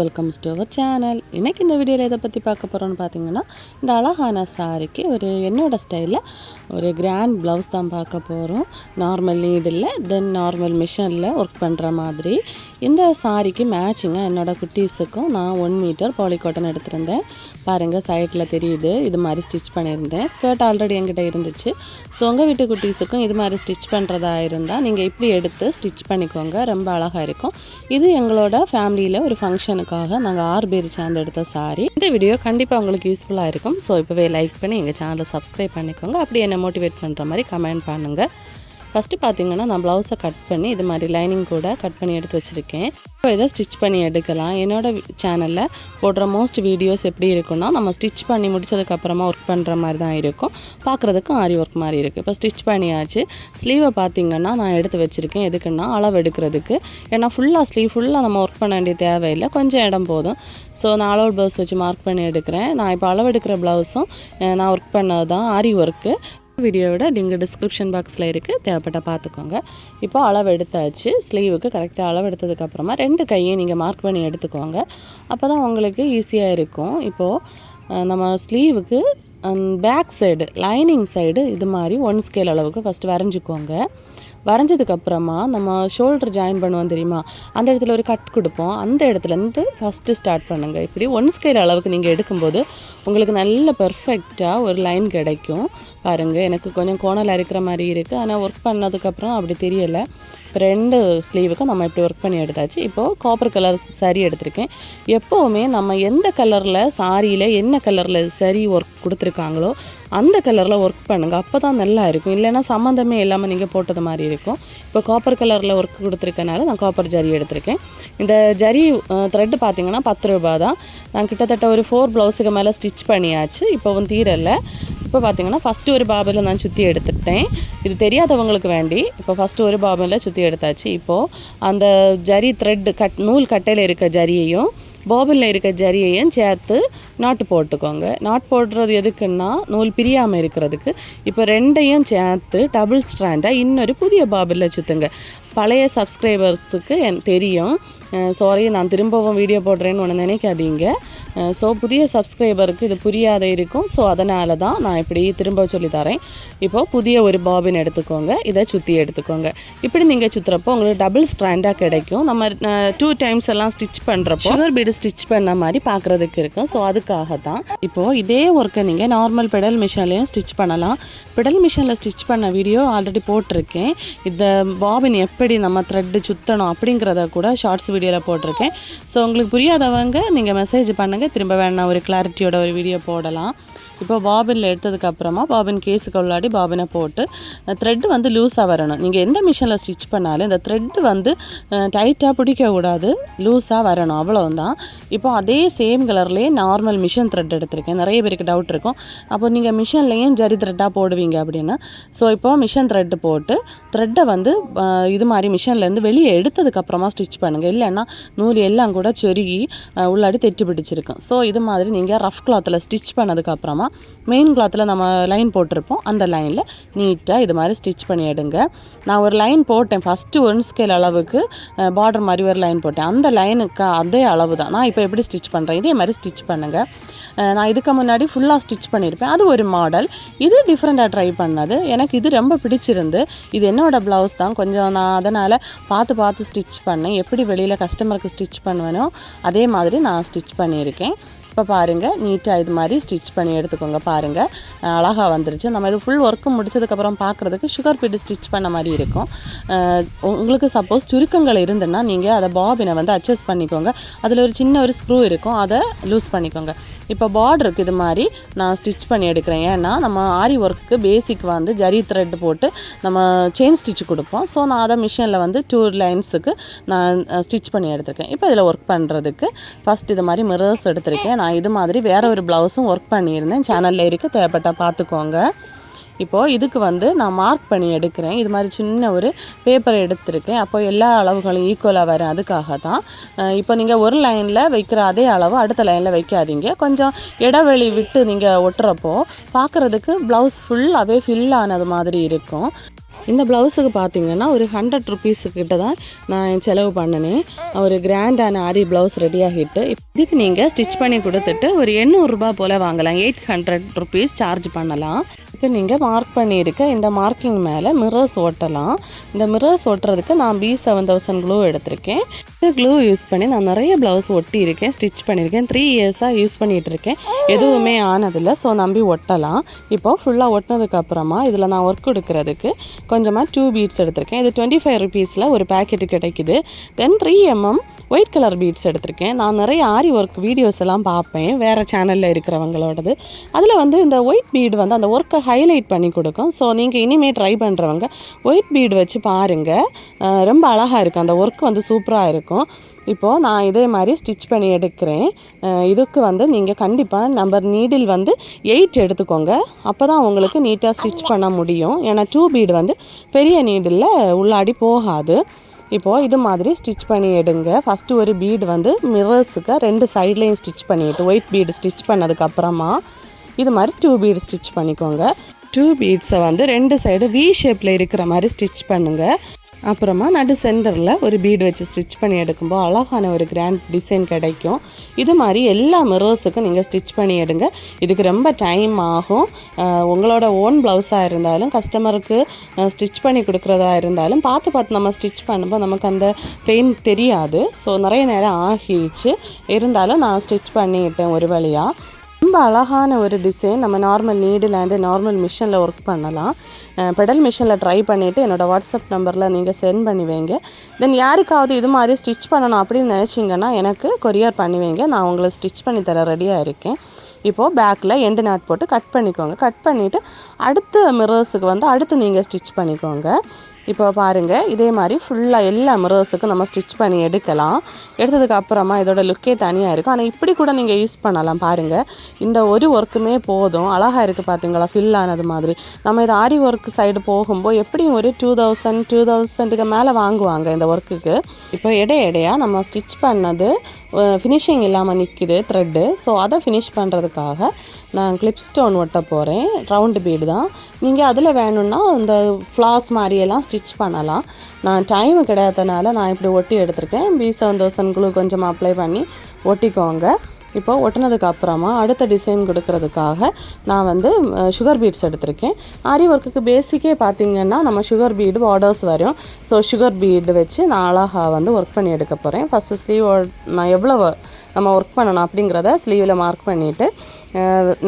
Welcome to our channel இன்றைக்கி இந்த வீடியோவில் எதை பற்றி பார்க்க போகிறோன்னு பார்த்தீங்கன்னா இந்த அழகான சாரிக்கு ஒரு என்னோடய ஸ்டைலில் ஒரு கிராண்ட் ப்ளவுஸ் தான் பார்க்க போகிறோம் நார்மல் நீடில் தென் நார்மல் மிஷினில் ஒர்க் பண்ணுற மாதிரி. இந்த சாரிக்கு மேட்சிங்காக என்னோடய குட்டீஸுக்கும் நான் ஒன் மீட்டர் பாலிகாட்டன் எடுத்திருந்தேன். பாருங்கள் சைட்டில் தெரியுது. இது மாதிரி ஸ்டிச் பண்ணியிருந்தேன். ஸ்கர்ட் ஆல்ரெடி என்கிட்ட இருந்துச்சு. ஸோ உங்கள் வீட்டு குட்டீஸுக்கும் இது மாதிரி ஸ்டிச் பண்ணுறதா இருந்தால் நீங்கள் இப்படி எடுத்து ஸ்டிச் பண்ணிக்கோங்க. ரொம்ப அழகாக இருக்கும். இது எங்களோட ஃபேமிலியில் ஒரு ஃபங்க்ஷனுக்காக நாங்கள் ஆறு பேர் சேர்ந்து எடுத்த சாரி இந்த வீடியோ கண்டிப்பாக உங்களுக்கு யூஸ்ஃபுல்லாக இருக்கும். ஸோ இப்போவே லைக் பண்ணி எங்கள் சேனலை சப்ஸ்கிரைப் பண்ணிக்கோங்க. அப்படி என்னை மோட்டிவேட் பண்ணுற மாதிரி கமெண்ட் பண்ணுங்கள் ஃபஸ்ட்டு பார்த்திங்கன்னா நான் ப்ளவுஸை கட் பண்ணி இது மாதிரி லைனிங் கூட கட் பண்ணி எடுத்து வச்சுருக்கேன். இப்போ இதை ஸ்டிச் பண்ணி எடுக்கலாம். என்னோடய சேனலில் போடுற மோஸ்ட் வீடியோஸ் எப்படி இருக்குன்னா நம்ம ஸ்டிச் பண்ணி முடிச்சதுக்கப்புறமா ஒர்க் பண்ணுற மாதிரி தான் இருக்கும். பார்க்குறதுக்கும் ஆரி ஒர்க் மாதிரி இருக்குது இப்போ ஸ்டிச் பண்ணியாச்சு. ஸ்லீவை பார்த்திங்கன்னா நான் எடுத்து வச்சுருக்கேன். எதுக்குன்னா அளவு எடுக்கிறதுக்கு. ஏன்னா ஃபுல்லாக ஸ்லீவ் ஃபுல்லாக நம்ம ஒர்க் பண்ண வேண்டிய தேவையில்லை. கொஞ்சம் இடம் போதும். ஸோ நான் அளவு ப்ளவுஸ் வச்சு மார்க் பண்ணி எடுக்கிறேன். நான் இப்போ அளவு எடுக்கிற ப்ளவுஸும் நான் ஒர்க் பண்ணது தான் ஆரி ஒர்க்கு வீடியோவோட லிங்க் டிஸ்கிரிப்ஷன் பாக்ஸில் இருக்குது தேவைப்பட்ட பார்த்துக்கோங்க. இப்போ அளவு எடுத்தாச்சு. ஸ்லீவுக்கு கரெக்டாக அளவு எடுத்ததுக்கப்புறமா ரெண்டு கையை நீங்கள் மார்க் பண்ணி எடுத்துக்கோங்க. அப்போ தான் உங்களுக்கு ஈஸியாக இருக்கும். இப்போது நம்ம ஸ்லீவுக்கு பேக் சைடு லைனிங் சைடு இது மாதிரி ஒன் ஸ்கேல் அளவுக்கு ஃபஸ்ட்டு வரைஞ்சிக்கோங்க. வரைஞ்சதுக்கப்புறமா நம்ம ஷோல்டர் ஜாயின் பண்ணுவோம் தெரியுமா? அந்த இடத்துல ஒரு கட் கொடுப்போம். அந்த இடத்துலேருந்து ஃபஸ்ட்டு ஸ்டார்ட் பண்ணுங்கள் இப்படி ஒன் ஸ்கேல் அளவுக்கு நீங்கள் எடுக்கும்போது உங்களுக்கு நல்ல பர்ஃபெக்டாக ஒரு லைன் கிடைக்கும். பாருங்கள் எனக்கு கொஞ்சம் கோணல் இருக்கிற மாதிரி இருக்குது ஆனால் ஒர்க் பண்ணதுக்கப்புறம் அப்படி தெரியலை. இப்போ ரெண்டு ஸ்லீவுக்கும் நம்ம இப்படி ஒர்க் பண்ணி எடுத்தாச்சு. இப்போது காப்பர் கலர் சரி எடுத்திருக்கேன். எப்போவுமே நம்ம எந்த கலரில் சாரியில் என்ன கலரில் சரி ஒர்க் கொடுத்துருக்காங்களோ அந்த கலரில் ஒர்க் பண்ணுங்கள் அப்போ தான் நல்லா இருக்கும். இல்லைன்னா சம்மந்தமே இல்லாமல் நீங்கள் போட்டது மாதிரி இருக்கும். இப்போ காப்பர் கலரில் ஒர்க் கொடுத்துருக்கனால நான் காப்பர் ஜரி எடுத்திருக்கேன். இந்த ஜரி த்ரெட்டு பார்த்தீங்கன்னா பத்து ரூபா தான். நான் கிட்டத்தட்ட ஒரு ஃபோர் ப்ளவுஸுக்கு மேலே ஸ்டிச் பண்ணியாச்சு. இப்போ தீரலை. இப்போ பார்த்தீங்கன்னா ஃபஸ்ட்டு ஒரு பாபில் நான் சுற்றி எடுத்துட்டேன் இது தெரியாதவங்களுக்கு வேண்டி இப்போ ஃபஸ்ட்டு ஒரு பாபில் சுற்றி எடுத்தாச்சு. இப்போது அந்த ஜரி த்ரெட் கட் நூல் கட்டையில் இருக்க ஜரியையும் பாபிளில் இருக்க ஜரியையும் சேர்த்து நாட்டு போட்டுக்கோங்க. நாட் போடுறது எதுக்குன்னா நூல் பிரியாமல் இருக்கிறதுக்கு. இப்போ ரெண்டையும் சேர்த்து டபுள் ஸ்ட்ராண்டாக இன்னொரு புதிய பாபில் சுற்றுங்க பழைய சப்ஸ்கிரைபர்ஸுக்கு என் தெரியும். சாரி நான் திரும்பவும் வீடியோ போடுறேன்னு ஒன்று நினைக்காதீங்க. ஸோ புதிய சப்ஸ்கிரைபருக்கு இது புரியாத இருக்கும். ஸோ அதனால தான் நான் இப்படி திரும்ப சொல்லி தரேன். இப்போது புதிய ஒரு பாபின் எடுத்துக்கோங்க. இதை சுற்றி எடுத்துக்கோங்க. இப்படி நீங்கள் சுற்றுறப்போ உங்களுக்கு டபுள் ஸ்ட்ராண்டாக கிடைக்கும். நம்ம டூ டைம்ஸ் எல்லாம் ஸ்டிச் பண்ணுறப்போ சுகர் பீடு ஸ்டிச் பண்ண மாதிரி பார்க்குறதுக்கு இருக்கும். ஸோ அதுக்கு அதுக்காக தான் இப்போது இதே ஒர்க்கை நீங்கள் நார்மல் பெடல் மிஷின்லேயும் ஸ்டிச் பண்ணலாம். பெடல் மிஷினில் ஸ்டிச் பண்ண வீடியோ ஆல்ரெடி போட்டிருக்கேன். இந்த பாபின் எப்படி நம்ம த்ரெட்டு சுற்றணும் அப்படிங்கிறத கூட ஷார்ட்ஸ் வீடியோவில் போட்டிருக்கேன். ஸோ உங்களுக்கு புரியாதவங்க நீங்கள் மெசேஜ் பண்ணுங்கள் திரும்ப வேணா ஒரு கிளாரிட்டியோட ஒரு வீடியோ போடலாம். இப்போ பாபினில் எடுத்ததுக்கப்புறமா பாபின் கேஸுக்கு உள்ளாடி பாபினை போட்டு த்ரெட்டு வந்து லூஸாக வரணும். நீங்கள் எந்த மிஷினில் ஸ்டிச் பண்ணாலும் இந்த த்ரெட்டு வந்து டைட்டாக பிடிக்கக்கூடாது லூஸாக வரணும். அவ்வளோதான் இப்போ அதே சேம் கலர்லேயே நார்மல் மிஷின் த்ரெட் எடுத்திருக்கேன். நிறைய பேருக்கு டவுட் இருக்கும். அப்போ நீங்கள் மிஷின்லேயும் ஜரி த்ரெட்டாக போடுவீங்க அப்படின்னு ஸோ இப்போ மிஷின் த்ரெட்டு போட்டு த்ரெட்டை வந்து இது மாதிரி மிஷின்லேருந்து வெளியே எடுத்ததுக்கப்புறமா ஸ்டிச் பண்ணுங்கள் இல்லைன்னா நூல் எல்லாம் கூட சொருகி உள்ளாடி தெட்டு பிடிச்சிருக்கும். ஸோ இது மாதிரி நீங்கள் ரஃப் கிளாத்தில் ஸ்டிச் பண்ணதுக்கப்புறமா மெயின் கிளாத்தில் நம்ம லைன் போட்டிருப்போம். அந்த லைனில் நீட்டாக இது மாதிரி ஸ்டிச் பண்ணி எடுங்க. நான் ஒரு லைன் போட்டேன். ஃபஸ்ட்டு ஒன் ஸ்கேல் அளவுக்கு பார்டர் மாதிரி ஒரு லைன் போட்டேன். அந்த லைனுக்கு அதே அளவு தான். நான் இப்போ எப்படி ஸ்டிச் பண்ணுறேன் இதே மாதிரி ஸ்டிச் பண்ணுங்கள் நான் இதுக்கு முன்னாடி ஃபுல்லாக ஸ்டிச் பண்ணியிருப்பேன். அது ஒரு மாடல் இது டிஃப்ரெண்ட்டாக ட்ரை பண்ணது. எனக்கு இது ரொம்ப பிடிச்சிருந்து இது என்னோடய ப்ளவுஸ் தான். கொஞ்சம் நான் அதனால் பார்த்து பார்த்து ஸ்டிச் பண்ணேன். எப்படி வெளியில் கஸ்டமருக்கு ஸ்டிச் பண்ணுவேனோ அதே மாதிரி நான் ஸ்டிச் பண்ணியிருக்கேன். இப்போ பாருங்கள் நீட்டாக இது மாதிரி ஸ்டிச் பண்ணி எடுத்துக்கோங்க பாருங்கள் அழகாக வந்துருச்சு. நம்ம இது ஃபுல் ஒர்க்கு முடிச்சதுக்கப்புறம் பார்க்குறதுக்கு சுகர் பீட் ஸ்டிச் பண்ண மாதிரி இருக்கும். உங்களுக்கு சப்போஸ் சுருக்கங்கள் இருந்துன்னா நீங்கள் அதை பாபினை வந்து அட்ஜஸ்ட் பண்ணிக்கோங்க. அதில் ஒரு சின்ன ஒரு ஸ்க்ரூ இருக்கும். அதை லூஸ் பண்ணிக்கோங்க. இப்போ பார்டருக்கு இது மாதிரி நான் ஸ்டிச் பண்ணி எடுக்கிறேன். ஏன்னா நம்ம ஆரி ஒர்க்குக்கு பேசிக் வந்து ஜரி த்ரெட் போட்டு நம்ம செயின் ஸ்டிச் கொடுப்போம். ஸோ நான் அதை மிஷினில் வந்து டூ லைன்ஸுக்கு நான் ஸ்டிச் பண்ணி எடுத்திருக்கேன். இப்போ இதில் ஒர்க் பண்ணுறதுக்கு ஃபஸ்ட் இது மாதிரி மிரர்ஸ் எடுத்திருக்கேன். நான் இது மாதிரி வேறு ஒரு ப்ளவுஸும் ஒர்க் பண்ணியிருந்தேன். சேனலில் இருக்குது தேவைப்பட்டால் பார்த்துக்கோங்க. இப்போது இதுக்கு வந்து நான் மார்க் பண்ணி எடுக்கிறேன். இது மாதிரி சின்ன ஒரு பேப்பர் எடுத்திருக்கேன். அப்போ எல்லா அளவுகளும் ஈக்குவலாக வரும் அதுக்காக தான். இப்போ நீங்கள் ஒரு லைனில் வைக்கிற அதே அளவு அடுத்த லைனில் வைக்காதீங்க. கொஞ்சம் இடைவெளி விட்டு நீங்கள் ஒட்டுறப்போ பார்க்குறதுக்கு ப்ளவுஸ் ஃபுல்லாகவே ஃபில் ஆனது மாதிரி இருக்கும். இந்த ப்ளவுஸுக்கு பார்த்தீங்கன்னா ஒரு ஹண்ட்ரட் ருபீஸு கிட்ட தான் நான் செலவு பண்ணினேன். ஒரு கிராண்டான ஆரி ப்ளவுஸ் ரெடியாகிட்டு இதுக்கு நீங்கள் ஸ்டிச் பண்ணி கொடுத்துட்டு ஒரு எண்ணூறுரூபா போல் வாங்கலாம். எயிட் ஹண்ட்ரட் ருபீஸ் சார்ஜ் பண்ணலாம். இப்போ நீங்கள் மார்க் பண்ணியிருக்க இந்த மார்க்கிங் மேலே மிரர்ஸ் ஒட்டலாம். இந்த மிரர்ஸ் ஒட்டுறதுக்கு நான் பி செவன் தௌசண்ட் க்ளூ எடுத்திருக்கேன். இந்த க்ளூ யூஸ் பண்ணி நான் நிறைய ப்ளவுஸ் ஒட்டியிருக்கேன் ஸ்டிச் பண்ணியிருக்கேன். த்ரீ இயர்ஸாக யூஸ் பண்ணிகிட்டு இருக்கேன் எதுவுமே ஆனதில்லை. ஸோ நம்பி ஒட்டலாம். இப்போ ஃபுல்லாக ஒட்டினதுக்கப்புறமா இதில் நான் ஒர்க் கொடுக்கறதுக்கு கொஞ்சமாக டூ பீட்ஸ் எடுத்திருக்கேன். இது டுவெண்ட்டி ஃபைவ் ருபீஸில் ஒரு பேக்கெட்டு கிடைக்குது. Then three M M white colour beads எடுத்திருக்கேன். நான் நிறைய ஆரி ஒர்க் வீடியோஸ் எல்லாம் பார்ப்பேன். வேறு சேனலில் இருக்கிறவங்களோடது. அதில் வந்து இந்த ஒயிட் பீடு வந்து அந்த ஒர்க்கை ஹைலைட் பண்ணி கொடுக்கும். ஸோ நீங்கள் இனிமேல் ட்ரை பண்ணுறவங்க ஒயிட் பீடு வச்சு பாருங்கள் ரொம்ப அழகாக இருக்கும் அந்த ஒர்க் வந்து சூப்பராக இருக்கும். இப்போது நான் இதே மாதிரி ஸ்டிச் பண்ணி எடுக்கிறேன். இதுக்கு வந்து நீங்கள் கண்டிப்பாக நம்பர் நீடில் வந்து எயிட் எடுத்துக்கோங்க. அப்போ தான் உங்களுக்கு நீட்டாக ஸ்டிச் பண்ண முடியும். ஏன்னா டூ பீடு வந்து பெரிய நீடில் உள்ளாடி போகாது. இப்போது இது மாதிரி ஸ்டிச் பண்ணி எடுங்க. ஃபஸ்ட்டு ஒரு பீடு வந்து மிரர்ஸுக்கு ரெண்டு சைட்லேயும் ஸ்டிச் பண்ணிட்டு ஒயிட் பீடு ஸ்டிச் பண்ணதுக்கப்புறமா இது மாதிரி டூ பீடு ஸ்டிச் பண்ணிக்கோங்க. டூ பீட்ஸை வந்து ரெண்டு சைடு வி ஷேப்பில் இருக்கிற மாதிரி ஸ்டிச் பண்ணுங்கள் அப்புறமா நடு சென்டரில் ஒரு பீடு வச்சு ஸ்டிச் பண்ணி எடுக்கும்போது அழகான ஒரு கிராண்ட் டிசைன் கிடைக்கும். இது மாதிரி எல்லா மிரர்ஸுக்கும் நீங்கள் ஸ்டிச் பண்ணி எடுங்க. இதுக்கு ரொம்ப டைம் ஆகும். உங்களோட ஓன் ப்ளவுஸாக இருந்தாலும் கஸ்டமருக்கு ஸ்டிச் பண்ணி கொடுக்குறதா இருந்தாலும் பார்த்து பார்த்து நம்ம ஸ்டிச் பண்ணும்போது நமக்கு அந்த பெயின் தெரியாது. ஸோ நிறைய நேரம் ஆகிடுச்சு. இருந்தாலும் நான் ஸ்டிச் பண்ணிட்டேன் ஒரு வழியாக ரொம்ப அழகான ஒரு டிசைன் நம்ம நார்மல் நீடில் அண்டு நார்மல் மிஷினில் ஒர்க் பண்ணலாம். பெடல் மிஷினில் ட்ரை பண்ணிவிட்டு என்னோடய வாட்ஸ்அப் நம்பரில் நீங்கள் சென்ட் பண்ணி வைங்க. தென் யாருக்காவது இது மாதிரி ஸ்டிச் பண்ணணும் அப்படின்னு நினச்சிங்கன்னா எனக்கு கொரியர் பண்ணி வைங்க. நான் உங்களை ஸ்டிச் பண்ணி தர ரெடியாக இருக்கேன். இப்போது பேக்கில் எண்டு நாட் போட்டு கட் பண்ணிக்கோங்க. கட் பண்ணிவிட்டு அடுத்த மிரர்ஸுக்கு வந்து அடுத்து நீங்கள் ஸ்டிச் பண்ணிக்கோங்க. இப்போ பாருங்கள் இதே மாதிரி ஃபுல்லாக எல்லா மிரர்ஸுக்கும் நம்ம ஸ்டிச் பண்ணி எடுக்கலாம். எடுத்ததுக்கு அப்புறமா இதோட லுக்கே தனியாக இருக்கும். ஆனால் இப்படி கூட நீங்கள் யூஸ் பண்ணலாம் பாருங்கள் இந்த ஒரு ஒர்க்குமே போதும். அழகாக இருக்குது பார்த்தீங்களா ஃபில் ஆனது மாதிரி. நம்ம இது ஆரி ஒர்க் சைடு போகும்போது எப்படியும் ஒரு டூ தௌசண்ட் டூ தௌசண்ட்டுக்கு மேலே வாங்குவாங்க இந்த ஒர்க்குக்கு இப்போ எடை எடையாக நம்ம ஸ்டிச் பண்ணது ஃபினிஷிங் இல்லாமல் நிற்கிது த்ரெட்டு ஸோ அதை ஃபினிஷ் பண்ணுறதுக்காக நான் கிளிப் ஸ்டோன் ஒட்ட போகிறேன் ரவுண்டு பீடு தான். நீங்கள் அதில் வேணும்னா இந்த ஃப்ளாஸ் மாதிரியெல்லாம் ஸ்டிச் பண்ணலாம். நான் டைம் கிடையாதனால நான் இப்படி ஒட்டி எடுத்திருக்கேன். பி செவன் தௌசண்ட் குளூ கொஞ்சம் அப்ளை பண்ணி ஒட்டிக்கோங்க. இப்போ ஒட்டினதுக்கு அப்புறமா அடுத்த டிசைன் கொடுக்கறதுக்காக நான் வந்து சுகர் பீட்ஸ் எடுத்திருக்கேன். ஆரி ஒர்க்குக்கு பேசிக்கே பார்த்தீங்கன்னா நம்ம சுகர் பீடு பார்டர்ஸ் வரும். ஸோ சுகர் பீடு வச்சு நான் அழகாக வந்து ஒர்க் பண்ணி எடுக்க போகிறேன் ஃபஸ்ட்டு ஸ்லீவ் நான் எவ்வளோ நம்ம ஒர்க் பண்ணணும் அப்படிங்கிறத ஸ்லீவில் மார்க் பண்ணிவிட்டு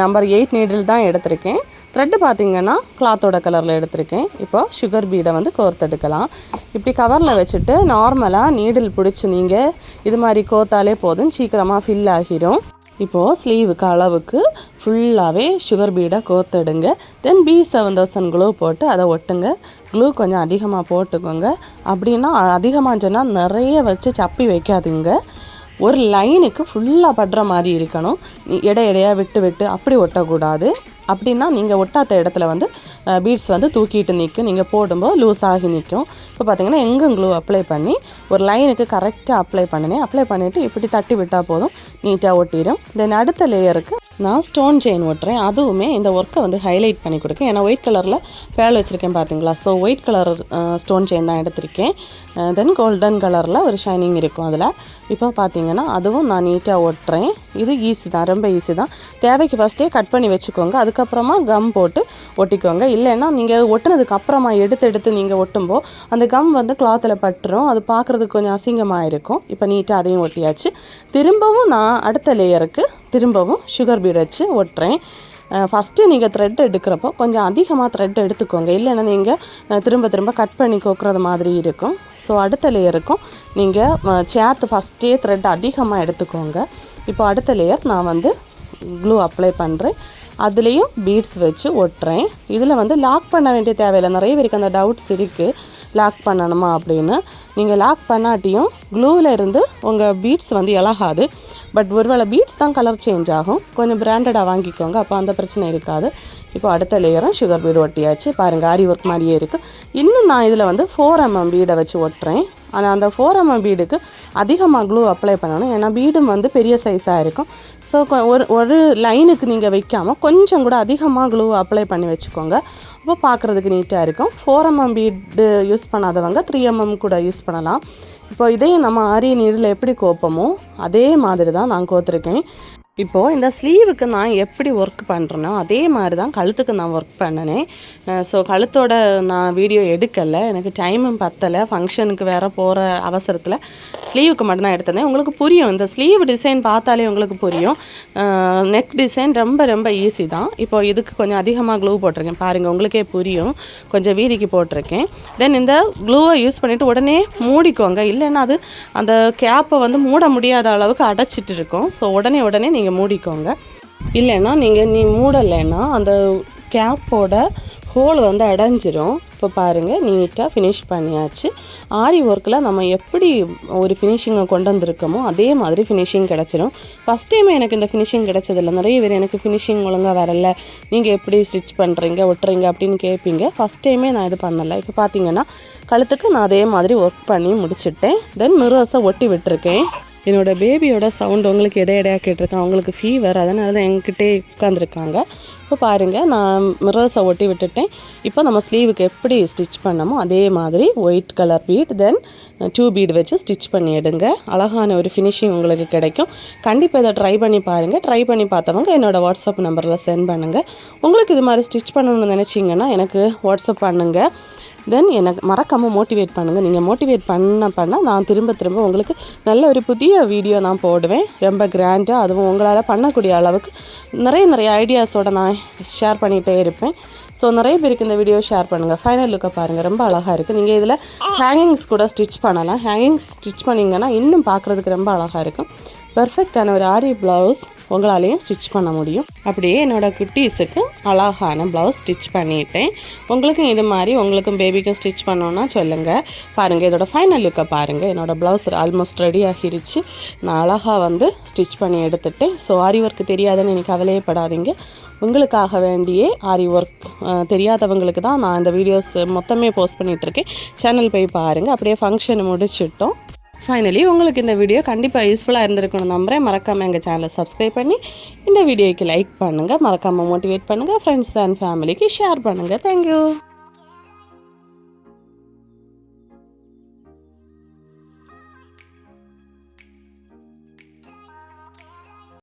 நம்பர் எயிட் நீடில் தான் எடுத்திருக்கேன். த்ரெட்டு பார்த்தீங்கன்னா கிளாத்தோட கலரில் எடுத்திருக்கேன். இப்போ சுகர் பீடை வந்து கோர்த்தெடுக்கலாம் இப்படி கவரில் வச்சுட்டு நார்மலாக நீடில் பிடிச்சி நீங்கள் இது மாதிரி கோத்தாலே போதும். சீக்கிரமாக ஃபில் ஆகிரும். இப்போது ஸ்லீவுக்கு அளவுக்கு ஃபுல்லாகவே சுகர் பீடை கோர்த்தெடுங்க then B seven thousand glue போட்டு அதை ஒட்டுங்க. க்ளூ கொஞ்சம் அதிகமாக போட்டுக்கோங்க. அப்படின்னா அதிகமாக சொன்னால் நிறைய வச்சு சப்பி வைக்காதீங்க. ஒரு லைனுக்கு ஃபுல்லாக படுற மாதிரி இருக்கணும். நீ எடை எடையாக விட்டு விட்டு அப்படி ஒட்டக்கூடாது. அப்படின்னா நீங்கள் ஒட்டாத இடத்துல வந்து பீட்ஸ் வந்து தூக்கிட்டு நிற்கும் நீங்கள் போடும்போது லூஸ் ஆகி நிற்கும் இப்போ பார்த்தீங்கன்னா எங்கே க்ளூ அப்ளை பண்ணி ஒரு லைனுக்கு கரெக்டாக அப்ளை பண்ணினேன். அப்ளை பண்ணிவிட்டு இப்படி தட்டி விட்டால் போதும். நீட்டாக ஒட்டிடும் தென் அடுத்த லேயருக்கு நான் ஸ்டோன் செயின் ஒட்டுறேன் அதுவுமே இந்த ஒர்க்கை வந்து ஹைலைட் பண்ணி கொடுக்கேன் ஏன்னா ஒயிட் கலரில் பேல் வச்சுருக்கேன் பார்த்தீங்களா so white colour stone chain தான் எடுத்திருக்கேன். தென் கோல்டன் கலரில் ஒரு ஷைனிங் இருக்கும் அதில். இப்போ பார்த்தீங்கன்னா அதுவும் நான் நீட்டாக ஒட்டுறேன் இது ஈஸி தான் ரொம்ப ஈஸி தான். தேவைக்கு ஃபஸ்ட்டே கட் பண்ணி வச்சுக்கோங்க. அதுக்கப்புறமா கம் போட்டு ஒட்டிக்கோங்க. இல்லைன்னா நீங்கள் ஒட்டுனதுக்கு அப்புறமா எடுத்து எடுத்து நீங்கள் ஒட்டும்போது அந்த கம் வந்து கிளாத்தில் பட்டுரும். அது பார்க்குறதுக்கு கொஞ்சம் அசிங்கமாக இருக்கும் இப்போ நீட்டாக அதையும் ஒட்டியாச்சு. திரும்பவும் நான் அடுத்த லேயருக்கு திரும்பவும் சுகர் பீட் வச்சு ஒட்டுறேன். ஃபஸ்ட்டு நீங்கள் த்ரெட் எடுக்கிறப்போ கொஞ்சம் அதிகமாக த்ரெட் எடுத்துக்கோங்க. இல்லைன்னா நீங்கள் திரும்ப திரும்ப கட் பண்ணி கோக்குறது மாதிரி இருக்கும். ஸோ அடுத்த லேயருக்கும் நீங்கள் சேர்த்து ஃபஸ்ட்டே த்ரெட் அதிகமாக எடுத்துக்கோங்க. இப்போ அடுத்த லேயர் நான் வந்து க்ளூ அப்ளை பண்ணுறேன் அதுலேயும் பீட்ஸ் வச்சு ஒட்டுறேன். இதில் வந்து லாக் பண்ண வேண்டிய தேவையில்லை. நிறைய பேருக்கு அந்த டவுட்ஸ் இருக்குது லாக் பண்ணணுமா அப்படின்னு. நீங்கள் லாக் பண்ணாட்டியும் க்ளூவில் இருந்து உங்கள் பீட்ஸ் வந்து இழகாது பட் ஒருவேளை பீட்ஸ் தான் கலர் சேஞ்ச் ஆகும். கொஞ்சம் பிராண்டடாக வாங்கிக்கோங்க. அப்போ அந்த பிரச்சனை இருக்காது. இப்போ அடுத்த லேயரும் சுகர் பீடு ஒட்டியாச்சு. பாருங்கள் ஆரி ஒர்க் மாதிரியே இருக்குது இன்னும் நான் இதில் வந்து ஃபோர் எம்எம் பீடை வச்சு ஒட்டுறேன். ஆனால் அந்த ஃபோர் எம்எம் பீடுக்கு அதிகமாக க்ளூ அப்ளை பண்ணணும். ஏன்னா பீடும் வந்து பெரிய சைஸாக இருக்கும். ஸோ ஒரு ஒரு லைனுக்கு நீங்கள் வைக்காமல் கொஞ்சம் கூட அதிகமாக க்ளூ அப்ளை பண்ணி வச்சுக்கோங்க. அப்போ பார்க்குறதுக்கு நீட்டாக இருக்கும். Four M M bead use பண்ணாதவங்க த்ரீ எம்எம் கூட யூஸ் பண்ணலாம். இப்போ இதையும் நம்ம ஆரிய நீரில் எப்படி கோப்பமோ அதே மாதிரி தான் நான் கோத்துருக்கேன். இப்போது இந்த ஸ்லீவுக்கு நான் எப்படி ஒர்க் பண்ணுறேனோ அதே மாதிரி தான் கழுத்துக்கு நான் ஒர்க் பண்ணினேன் ஸோ கழுத்தோட நான் வீடியோ எடுக்கலை. எனக்கு டைமும் பத்தலை. ஃபங்க்ஷனுக்கு வேறு போகிற அவசரத்தில் ஸ்லீவுக்கு மட்டும்தான் எடுத்திருந்தேன். உங்களுக்கு புரியும். இந்த ஸ்லீவ் டிசைன் பார்த்தாலே உங்களுக்கு புரியும். நெக் டிசைன் ரொம்ப ரொம்ப ஈஸி தான். இப்போ இதுக்கு கொஞ்சம் அதிகமாக க்ளூ போட்டிருக்கேன். பாருங்கள் உங்களுக்கே புரியும். கொஞ்சம் வீதிக்கு போட்டிருக்கேன். தென் இந்த க்ளூவை யூஸ் பண்ணிவிட்டு உடனே மூடிக்கோங்க. இல்லைன்னா அது அந்த கேப்பை வந்து மூட முடியாத அளவுக்கு அடைச்சிட்டு இருக்கும். ஸோ உடனே உடனே நீங்கள் மூடிக்கோங்க. இல்லைன்னா நீங்கள் நீ மூடலைன்னா அந்த கேப்போட ஹோல் வந்து அடைஞ்சிரும். இப்போ பாருங்கள் நீட்டாக ஃபினிஷ் பண்ணியாச்சு. ஆரி ஒர்க்கில் நம்ம எப்படி ஒரு ஃபினிஷிங்கை கொண்டு வந்திருக்கோமோ அதே மாதிரி ஃபினிஷிங் கிடச்சிரும். ஃபஸ்ட் டைம் எனக்கு இந்த ஃபினிஷிங் கிடச்சதில்ல. நிறைய பேர் எனக்கு ஃபினிஷிங் ஒழுங்காக வரல. நீங்கள் எப்படி ஸ்டிச் பண்ணுறீங்க ஒட்டுறீங்க அப்படின்னு கேட்பீங்க ஃபஸ்ட் டைமே நான் இது பண்ணலை. இப்போ பார்த்தீங்கன்னா கழுத்துக்கு நான் அதே மாதிரி ஒர்க் பண்ணி முடிச்சுட்டேன். தென் மிரர்ஸை ஒட்டி விட்டுருக்கேன். என்னோட பேபியோட சவுண்ட் உங்களுக்கு இடைய இடையாக கேட்டிருக்கேன். அவங்களுக்கு ஃபீவர் அதனால தான் என்கிட்டே உட்காந்துருக்காங்க இப்போ பாருங்கள் நான் மிரர்ஸை ஒட்டி விட்டுட்டேன். இப்போ நம்ம ஸ்லீவுக்கு எப்படி ஸ்டிச் பண்ணமோ அதே மாதிரி white colour bead then two bead வச்சு ஸ்டிச் பண்ணி எடுங்க. அழகான ஒரு ஃபினிஷிங் உங்களுக்கு கிடைக்கும். கண்டிப்பாக இதை ட்ரை பண்ணி பாருங்கள் ட்ரை பண்ணி பார்த்தவங்க என்னோடய வாட்ஸ்அப் நம்பரில் சென்ட் பண்ணுங்கள் உங்களுக்கு இது மாதிரி ஸ்டிச் பண்ணணும்னு நினச்சிங்கன்னா எனக்கு வாட்ஸ்அப் பண்ணுங்கள் தென் எனக்கு மறக்காமல் மோட்டிவேட் பண்ணுங்கள் நீங்கள் மோட்டிவேட் பண்ண பண்ண நான் திரும்ப திரும்ப உங்களுக்கு நல்ல ஒரு புதிய வீடியோ நான் போடுவேன். ரொம்ப கிராண்டாக அதுவும் உங்களால் பண்ணக்கூடிய அளவுக்கு நிறைய நிறைய ஐடியாஸோட நான் ஷேர் பண்ணிகிட்டே இருப்பேன். ஸோ நிறைய பேருக்கு இந்த வீடியோ ஷேர் பண்ணுங்கள் ஃபைனல் லுக்கை பாருங்கள் ரொம்ப அழகாக இருக்குது நீங்கள் இதில் ஹேங்கிங்ஸ் கூட ஸ்டிச் பண்ணலாம். ஹேங்கிங்ஸ் ஸ்டிச் பண்ணிங்கன்னா இன்னும் பார்க்குறதுக்கு ரொம்ப அழகாக இருக்கும். பர்ஃபெக்டான ஒரு ஆரி ப்ளவுஸ் உங்களாலேயும் ஸ்டிச் பண்ண முடியும். அப்படியே என்னோடய குட்டீஸுக்கு அழகான ப்ளவுஸ் ஸ்டிச் பண்ணிட்டேன். உங்களுக்கும் இது மாதிரி உங்களுக்கும் பேபிக்கும் ஸ்டிச் பண்ணோன்னா சொல்லுங்கள் பாருங்கள் இதோட ஃபைனல் லுக்கை பாருங்கள் என்னோடய ப்ளவுஸ் ஆல்மோஸ்ட் ரெடி ஆகிருச்சு. நான் அழகாக வந்து ஸ்டிச் பண்ணி எடுத்துட்டேன். ஸோ ஆரி ஒர்க்கு தெரியாதுன்னு எனக்கு கவலையப்படாதீங்க. உங்களுக்காக வேண்டியே ஆரி ஒர்க் தெரியாதவங்களுக்கு தான் நான் இந்த வீடியோஸ் மொத்தமே போஸ்ட் பண்ணிகிட்ருக்கேன் சேனல் போய் பாருங்கள் அப்படியே ஃபங்க்ஷன் முடிச்சிட்டோம். ஃபைனலி உங்களுக்கு இந்த வீடியோ கண்டிப்பாக யூஸ்ஃபுல்லாக இருந்திருக்கணும் நம்புகிறேன் மறக்காமல் எங்கள் சேனலை சப்ஸ்கிரைப் பண்ணி இந்த வீடியோக்கு லைக் பண்ணுங்கள் மறக்காமல் மோட்டிவேட் பண்ணுங்கள் ஃப்ரெண்ட்ஸ் அண்ட் ஃபேமிலிக்கு ஷேர் பண்ணுங்கள் தேங்க்யூ